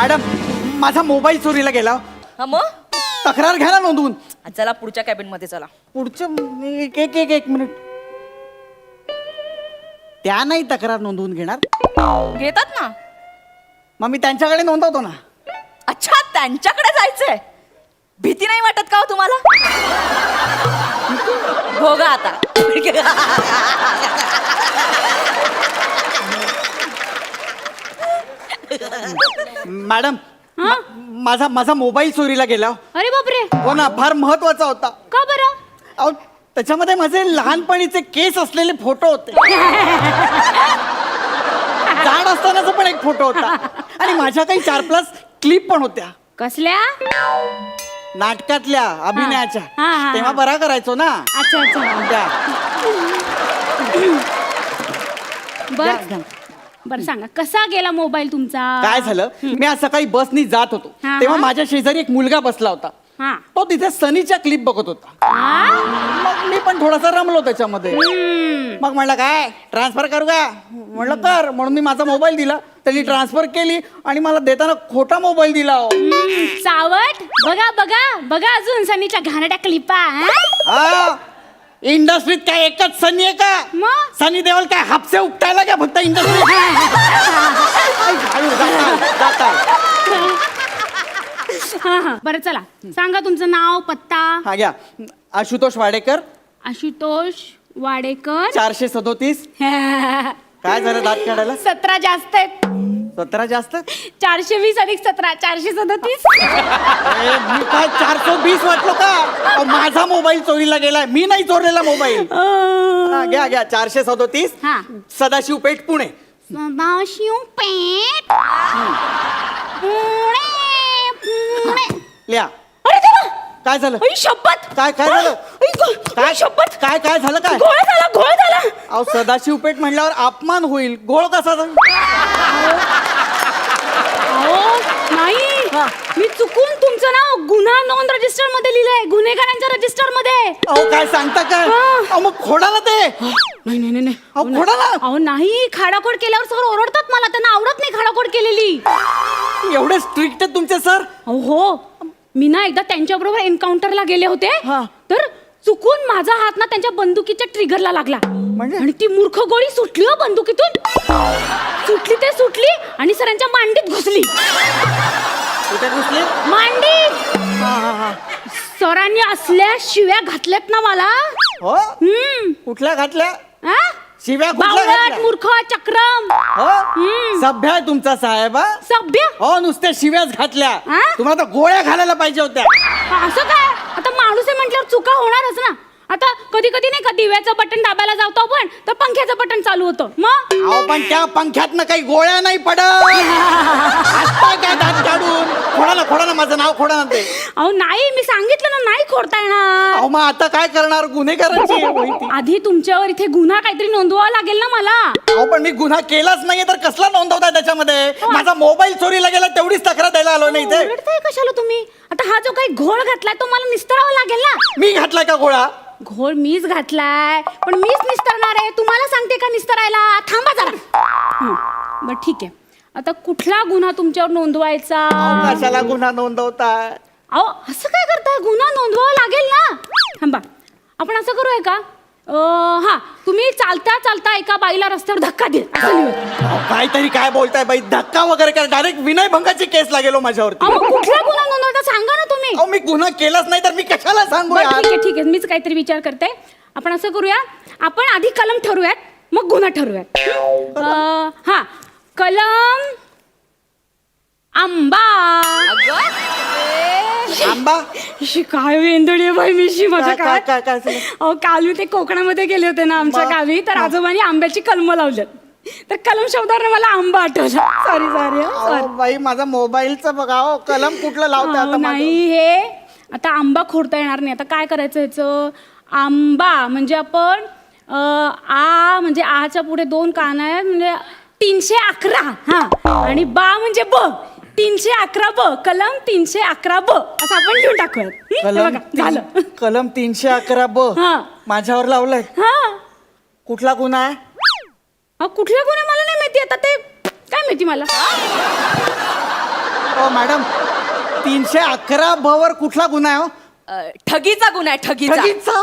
Madam माझा mobile चोरीला गेला. हा मग? तक्रार घ्या ना नोंदवून. चला पुढच्या कॅबिनमध्ये चला. पुढचं एक एक एक एक मिनिट. त्या नाही तक्रार नोंदवून घेणार. घेतात ना? मग मी त्यांच्याकडे नोंदवतो ना. अच्छा त्यांच्याकडे जायचंय. भीती नाही वाटत का हो तुम्हाला? भोगा आता. मॅडम मा- माझा माझा मोबाईल चोरीला गेला. अरे बापरे. हो ना फार महत्त्वाचा होता. का बरं? अहो त्याच्यामध्ये माझे लहानपणीचे केस असलेले फोटो होते. जाड असतानाचा पण एक फोटो होता. आणि माझ्या काही चार प्लस क्लिप पण होत्या. कसल्या? नाटकातल्या अभिनयाच्या. हा, हा, हा. तेव्हा बरा करायचो ना. अच्छा अच्छा. त्या बर. घ्या, घ्या. बर सांगा कसा गेला मोबाईल तुमचा? काय झालं? मी आज सकाळी बसनी जात होतो. हा, तेव्हा हा. माझ्या शेजारी एक मुलगा बसला होता. हा. तो तिथे सनीच्या क्लिप बघत होता. हा? मग मी पण थोडासा रमलो त्याच्यामध्ये. हम्म. मग म्हणलं काय? ट्रान्सफर करू का? म्हणलं कर. म्हणून मी माझा मोबाईल दिला. त्यांनी ट्रान्सफर केली आणि मला देताना खोटा मोबाईल दिला हो. हम्म, चावट. बघा बघा बघा अजून सनीच्या घाणड्या क्लिपा हा? हा. इंडस्ट्रीत काय एकच सनी आहे का? मग? सनी देवल काय हापसे उपटायला का फक्त इंडस्ट्रीत? हा हा बरं चला. सांगा तुमचं नाव पत्ता. हा घ्या. आशुतोष वाडेकर. आशुतोष वाडेकर. चारशे सदोतीस. काय झालं दात काढायला? सतरा जास्त आहेत. सतरा जास्त? चारशे वीस अधिक सतरा चारशे सदतीस? ए, मी काय चारशे बीस वाटलो का? अहो, माझा मोबाईल चोरीला गेलाय. मी नाही चोरलेला मोबाईल. हा, घ्या घ्या. चारशे सदोतीस हा. सदाशिव पेठ पुणे. सदाशिव पेठ? पुणे पुणे. लिहा. अरे देवा! काय झालं? शपथ! काय काय झालं? गो- काय शपथ! काय काय झालं काय? घोळ झाला घोळ झाला. अहो सदाशिव पेठ म्हणल्यावर अपमान होईल. गोळ कसा जाईल? नाही. मी चुकून तुमचं नाव गुन्हा नोंद रजिस्टरमध्ये लिहिलंय गुन्हेगारांच्या रजिस्टरमध्ये अहो काय सांगता काय? हा. अहो मग खोडा ना ते. नाही नाही नाही, नाही. अहो खोडा ना अहो नाही. खाडाखोड केल्यावर सर ओरडतात मला. त्यांना आवडत नाही खाडाखोड केलेली. एवढे स्ट्रिक्ट तुमचे सर. अहो हो. मी ना एकदा त्यांच्या बरोबर एन्काउंटरला गेले होते. हा. तर चुकून माझा हात ना त्यांच्या बंदुकीच्या ट्रिगरला लागला. म्हणजे? आणि ती मूर्ख गोळी सुटली हो बंदुकीतून. सुटली ते सुटली आणि सरांच्या मांडीत घुसली. कुठे घुसले? मांडीत. हा सरांनी असल्या शिव्या घातल्यात ना मला. हो? हम्म. कुठल्या घातल्या? हा? शिव्या कुठल्या बावळट घातल्या? मूर्ख चक्रम. हो? हम्म. सभ्य आहे तुमचा साहेब हा? सभ्य? हो नुसत्या शिव्याच घातल्या. हा? तुम्हाला तर गोळ्या घालायला पाहिजे होत्या. असं काय? म्हटल्यावर चुका होणारच ना. कधी कधी नाही का दिव्याचं बटन दाबायला जातो आपण तर पंख्याचं बटन चालू होतं. मग? अहो पण त्या पंख्यात काही गोळ्या नाही पडत. आता काय दात काढून. खोडा ना खोडा ना माझं नाव खोडा ना ते. अहो नाही मी सांगितलं ना नाही खोडता येणार. अहो मग आता काय करणार? गुन्हेगारांची माहिती. आधी तुमच्यावर इथे गुन्हा काहीतरी नोंदवावा लागेल ना मला. अहो पण मी गुन्हा केलाच नाहीये तर कसला नोंदवताय त्याच्यामध्ये? माझा मोबाईल चोरीला गेला तेवढीच तक्रार द्यायला आलो नाही ते ओरडताय कशाला तुम्ही? आता हा जो काही घोळ घातलाय तो मला निस्तरावा लागेल ना. मी घातलाय का गोळा? घोळ मीच घातलाय पण मीच निस्तरणार आहे. तुम्हाला सांगते का निस्तरायला? थांबा जरा. हं, बरं ठीक आहे. आता कुठला गुन्हा तुमच्यावर नोंदवायचा? कशाला गुन्हा नोंदवताय? अहो असं काय करताय? गुन्हा नोंदवावा लागेल ना. थांबा. आपण असं करूया का? अं, हा तुम्ही चालता चालता एका बाईला रस्त्यावर धक्का दे. असं लिहूया. अहो, काहीतरी काय बोलताय बाई? धक्का वगैरे काय? डायरेक्ट विनयभंगाची केस लागेल हो माझ्यावरती. अहो, मग कुठला गुन्हा नोंदवायचा? सांगा अहो मी गुन्हा केलाच नाही तर मी कशाला सांगू बरं यार? ठीक आहे ठीक आहे. मीच काहीतरी विचार करते. आपण असं करूया आपण आधी कलम ठरवूयात मग गुन्हा ठरवूयात. अं, हा. कलम आंबा. आंबा? शी, काय आहे बाई मिशी माझ्या काय- काय- काय? काय- काय झालं? अहो काल मी ते कोकणामध्ये गेले होते ना आमच्या? गावी तर. आजोबांनी आंब्याची कलम लावल्यात. तर कलम शब्दावर मला आंबा आठवला. सॉरी सॉरी अहो, बाई माझा मोबाईलचं बघा हो कलम कुठलं लावते आता माझं? नाही हे आता आंबा खोडता येणार नाही. आता काय करायचं ह्याचं आंबा म्हणजे आपण अं, आ म्हणजे आच्या पुढे दोन कान आहेत म्हणजे तीनशे अकरा हा. आणि बा म्हणजे ब. तीनशे अकरा ब. कलम तीनशे अकरा ब. असं आपण लिहून टाकूयात. हं? हे कलम बघा, तीन- झालं. कलम तीनशे अकरा ब. हा. माझ्यावर लावलंय. हा. कुठला गुन्हा आहे? अहो, कुठल्या गुन्हे मला नाही माहिती आता ते काय माहिती मला? ओ मॅडम तीनशे अकरा ब वर कुठला गुन्हा आहे हो? अ, ठगीचा गुन्हा आहे ठगीचा. ठगीचा?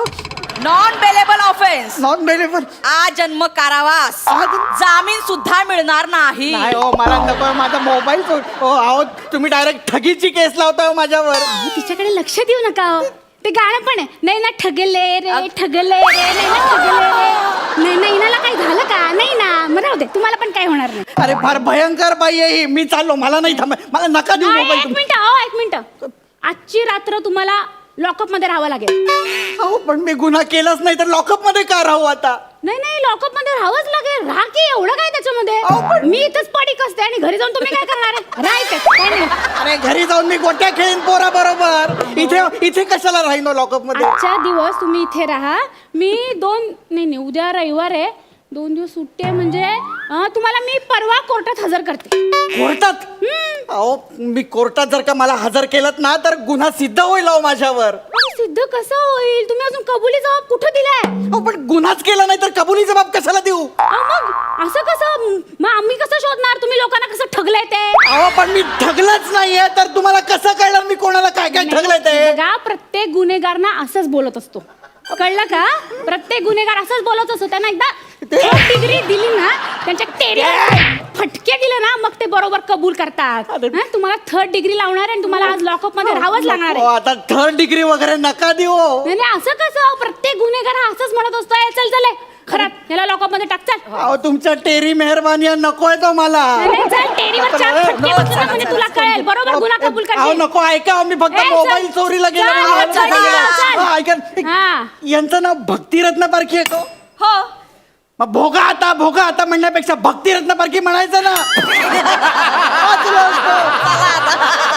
Non bailable offence non bailable आजन्म कारावास आजन्म- जामीन सुद्धा मिळणार नाही. नाही हो मला नको माझा मोबाईल चोर हो अहो तुम्ही डायरेक्ट ठगीची केस लावताय हो माझ्यावर. अहो, तिच्याकडे लक्ष देऊ नका हो. ते गाणं पण आहे. नाही ना ठगले रे ठगले रे नाही ना ठगले रे. नाही ना इनाला काही झालं का? नाही ना. मग राहू दे. तुम्हाला पण काय होणार नाही. अरे फार भयंकर बाई आहे ही. मी चाललो. मला नाही थांब मला नका देऊ नाही, मोबाईल एक तुम्ही. मिनिट हो एक मिनिट. आजची रात्र तुम्हाला लॉकअपमध्ये राहावं लागेल. अहो पण मी गुन्हा केलाच नाही तर लॉकअपमध्ये का राहू आता? नाही नाही लॉकअपमध्ये राहावंच लागेल. राहा की एवढं काय अहो, त्याच्यामध्ये पण- मी इथंच पडीक असते आणि घरी जाऊन तुम्ही काय करणार आहे? राहायचं काय नाही. अरे घरी जाऊन मी गोट्या खेळीन पोरा बरोबर इथे इथे कशाला राहीन लॉकअपमध्ये आजच्या दिवस तुम्ही इथे राहा. मी दोन नाही नाही उद्या रविवार आहे. दोन दिवस सुट्टी आहे म्हणजे अं, तुम्हाला मी परवा कोर्टात हजर करते. कोर्टात? अहो मी कोर्टात जर का मला हजर केलं ना तर गुन्हा सिद्ध होईल अहो माझ्यावर. सिद्ध कसं होईल? तुम्ही अजून कबुली जबाब कुठं दिलाय? अहो पण गुन्हाच केला नाही तर कबुली जबाब कशाला देऊ? अहो, मग असं कसं? मग आम्ही कसं शोधणार? तुम्ही लोकांना कसं ठगलंय ते? अहो पण मी ठगलंच नाहीये तर तुम्हाला कसं कळणार मी कोणाला काय काय ठगलंय ते? बघा प्रत्येक गुन्हेगार ना असंच बोलत असतो. कळलं का? प्रत्येक गुन्हेगार असंच बोलत असतो. त्यांना एकदा डिग्री दिली ना त्यांच्या टेरिया फटके दिले ना मग ते बरोबर कबूल करतात अरे. हं? तुम्हाला थर्ड डिग्री लावणार आहे आणि तुम्हाला आज लॉकअपमध्ये राहावंच लागणार आहे आता थर्ड डिग्री वगैरे नका देऊ नाही नाही, असं कसं प्रत्येक गुन्हेगार हा असंच म्हणत असतो "ए, चल चल ए, खरं याला लॉकअपमध्ये टाक चल अहो तुमच्या टेरी मेहरबानी नकोय तो मला नाही, नाही, चल टेरीवर चार फटके बसले ना म्हणजे तुला कळेल बरोबर गुन्हा कबूल अहो करशील नको ऐका मी फक्त ए, चल. मोबाईल चोरीला गेलो चल, म्हणून चल, मला चल, सांगितलं. चल. हा, ऐका हा यांचं नाव भक्तिरत्न पारखी आहे हो? हो मग भोगा आता भोगा आता म्हणण्यापेक्षा भक्तिरत्न पारखी म्हणायचं ना.